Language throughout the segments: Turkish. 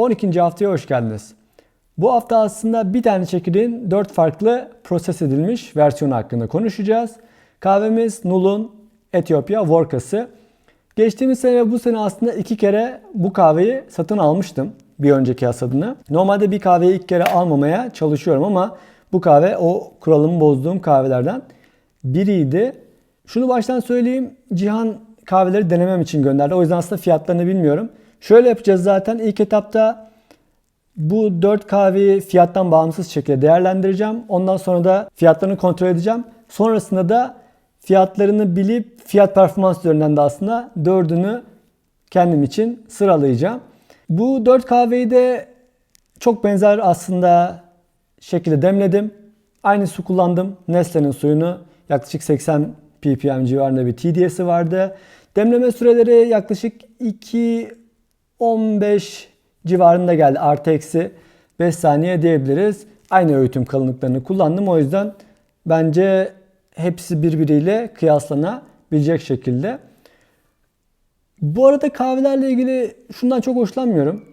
12. haftaya hoş geldiniz. Bu hafta aslında bir tane çekirdeğin 4 farklı proses edilmiş versiyonu hakkında konuşacağız. Kahvemiz Nul'un Etiyopya Vorkası. Geçtiğimiz sene ve bu sene aslında iki kere bu kahveyi satın almıştım bir önceki hasadını. Normalde bir kahveyi ilk kere almamaya çalışıyorum ama bu kahve o kuralımı bozduğum kahvelerden biriydi. Şunu baştan söyleyeyim. Cihan kahveleri denemem için gönderdi. O yüzden aslında fiyatlarını bilmiyorum. Şöyle yapacağız zaten. İlk etapta bu 4 kahveyi fiyattan bağımsız şekilde değerlendireceğim. Ondan sonra da fiyatlarını kontrol edeceğim. Sonrasında da fiyatlarını bilip fiyat performans üzerinden de aslında dördünü kendim için sıralayacağım. Bu 4 kahveyi de çok benzer aslında şekilde demledim. Aynı su kullandım. Nestle'nin suyunu yaklaşık 80 ppm civarında bir TDS'i vardı. Demleme süreleri yaklaşık 2-15 civarında geldi. Artı eksi 5 saniye diyebiliriz. Aynı öğütüm kalınlıklarını kullandım. O yüzden bence hepsi birbiriyle kıyaslanabilecek şekilde. Bu arada kahvelerle ilgili şundan çok hoşlanmıyorum.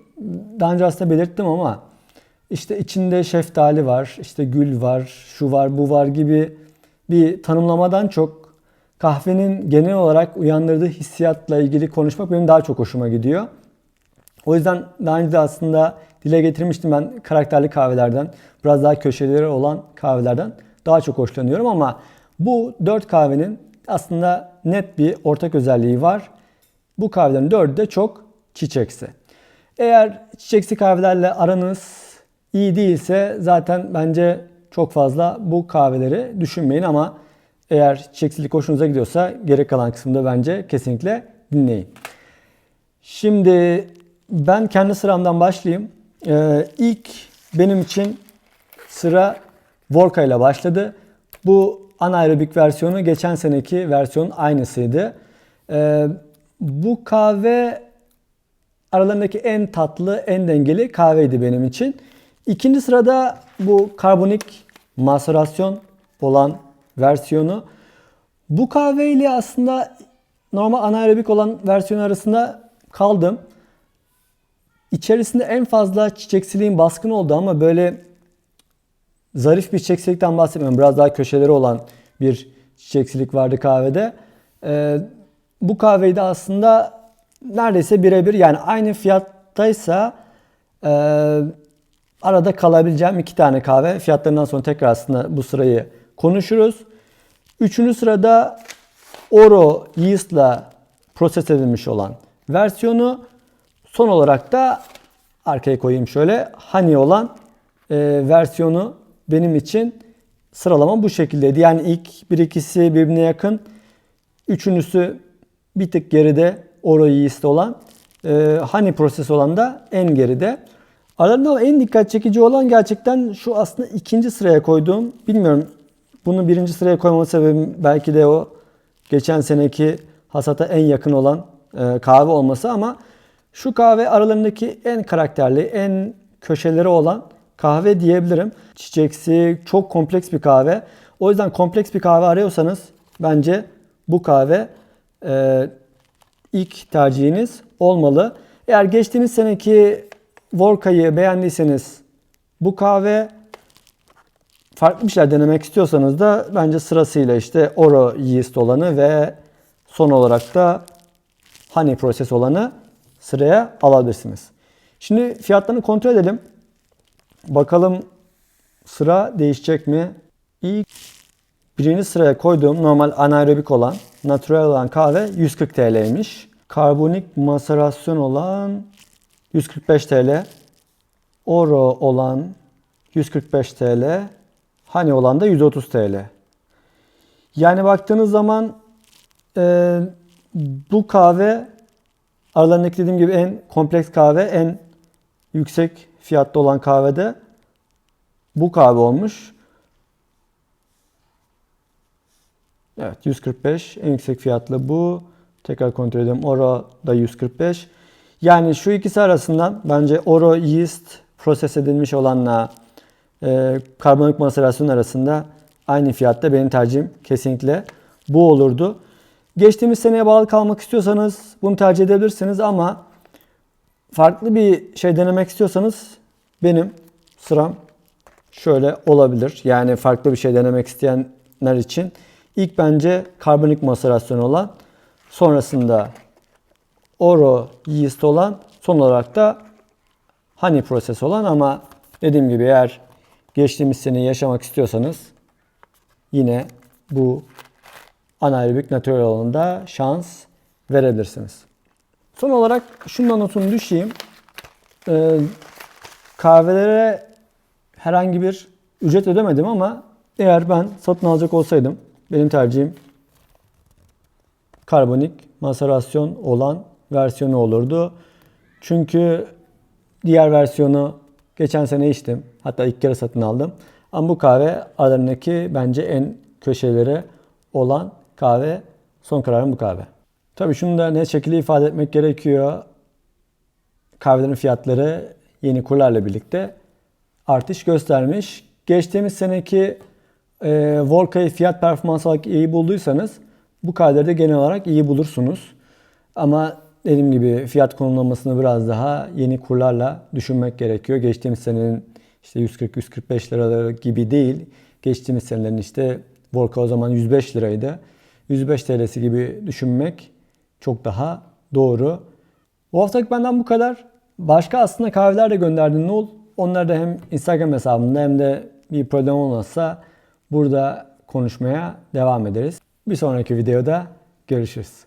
Daha önce aslında belirttim ama işte içinde şeftali var, işte gül var, şu var, bu var gibi bir tanımlamadan çok kahvenin genel olarak uyandırdığı hissiyatla ilgili konuşmak benim daha çok hoşuma gidiyor. O yüzden daha önce de aslında dile getirmiştim ben karakterli kahvelerden, biraz daha köşeleri olan kahvelerden daha çok hoşlanıyorum ama bu dört kahvenin aslında net bir ortak özelliği var. Bu kahvelerin dördü de çok çiçeksi. Eğer çiçeksi kahvelerle aranız iyi değilse zaten bence çok fazla bu kahveleri düşünmeyin ama eğer çiçeksilik hoşunuza gidiyorsa gerek kalan kısımda bence kesinlikle dinleyin. Şimdi ben kendi sıramdan başlayayım. Ee, ilk benim için sıra Vorka ile başladı. Bu anaerobik versiyonu geçen seneki versiyonun aynısıydı. Ee, bu kahve aralarındaki en tatlı, en dengeli kahveydi benim için. İkinci sırada bu karbonik maserasyon olan versiyonu. Bu kahveyle aslında normal anaerobik olan versiyon arasında kaldım. İçerisinde en fazla çiçeksiliğin baskın oldu ama böyle zarif bir çiçeksilikten bahsetmiyorum. Biraz daha köşeleri olan bir çiçeksilik vardı kahvede. Ee, bu kahveyi de aslında neredeyse birebir yani aynı fiyattaysa e, arada kalabileceğim iki tane kahve. Fiyatlarından sonra tekrar aslında bu sırayı konuşuruz. Üçüncü sırada Oro Yeast'la proses edilmiş olan versiyonu. Son olarak da arkaya koyayım şöyle Honey olan e, versiyonu benim için sıralama bu şekildeydi. Yani ilk bir ikisi birbirine yakın. Üçüncüsü bir tık geride Oro Yeast olan. E, Honey proses olan da en geride. Aralarında en dikkat çekici olan gerçekten şu aslında ikinci sıraya koyduğum, bilmiyorum bunu birinci sıraya koymama sebebim belki de o geçen seneki hasata en yakın olan e, kahve olması ama şu kahve aralarındaki en karakterli, en köşeleri olan kahve diyebilirim. Çiçeksi, çok kompleks bir kahve. O yüzden kompleks bir kahve arıyorsanız bence bu kahve e, ilk tercihiniz olmalı. Eğer geçtiğimiz seneki Vorka'yı beğendiyseniz bu kahve farklı bir şeyler denemek istiyorsanız da bence sırasıyla işte Oro yeast olanı ve son olarak da Honey proses olanı sıraya alabilirsiniz. Şimdi fiyatlarını kontrol edelim. Bakalım sıra değişecek mi? İlk birinci sıraya koyduğum normal anaerobik olan, natural olan kahve 140 TL'ymiş. Karbonik maserasyon olan 145 TL. Oro olan 145 TL. Hani olan da 130 TL. Yani baktığınız zaman e, bu kahve aralarındaki dediğim gibi en kompleks kahve, en yüksek fiyatlı olan kahvede bu kahve olmuş. Evet 145 en yüksek fiyatlı bu. Tekrar kontrol edelim. Oro da 145. Yani şu ikisi arasından bence Oro yeast proses edilmiş olanla e, karbonik maserasyon arasında aynı fiyatta benim tercihim kesinlikle bu olurdu. Geçtiğimiz seneye bağlı kalmak istiyorsanız bunu tercih edebilirsiniz ama farklı bir şey denemek istiyorsanız benim sıram şöyle olabilir. Yani farklı bir şey denemek isteyenler için ilk bence karbonik maserasyon olan sonrasında oro yeast olan son olarak da honey proses olan ama dediğim gibi eğer geçtiğimiz seneyi yaşamak istiyorsanız yine bu anaerobik natürel alanında şans verebilirsiniz. Son olarak şundan notunu düşeyim. Ee, kahvelere herhangi bir ücret ödemedim ama eğer ben satın alacak olsaydım benim tercihim karbonik maserasyon olan versiyonu olurdu. Çünkü diğer versiyonu geçen sene içtim. Hatta ilk kere satın aldım. Ama bu kahve aralarındaki bence en köşeleri olan kahve. Son kararım bu kahve. Tabii şunu da net şekilde ifade etmek gerekiyor. Kahvelerin fiyatları yeni kurlarla birlikte artış göstermiş. Geçtiğimiz seneki e, Volka'yı fiyat performans olarak iyi bulduysanız bu kahveleri de genel olarak iyi bulursunuz. Ama dediğim gibi fiyat konumlamasını biraz daha yeni kurlarla düşünmek gerekiyor. Geçtiğimiz senenin işte 140-145 liraları gibi değil. Geçtiğimiz senelerin işte Volka o zaman 105 liraydı. 105 TL'si gibi düşünmek çok daha doğru. Bu haftalık benden bu kadar. Başka aslında kahveler de gönderdim ne ol. Onları da hem Instagram hesabımda hem de bir problem olmazsa burada konuşmaya devam ederiz. Bir sonraki videoda görüşürüz.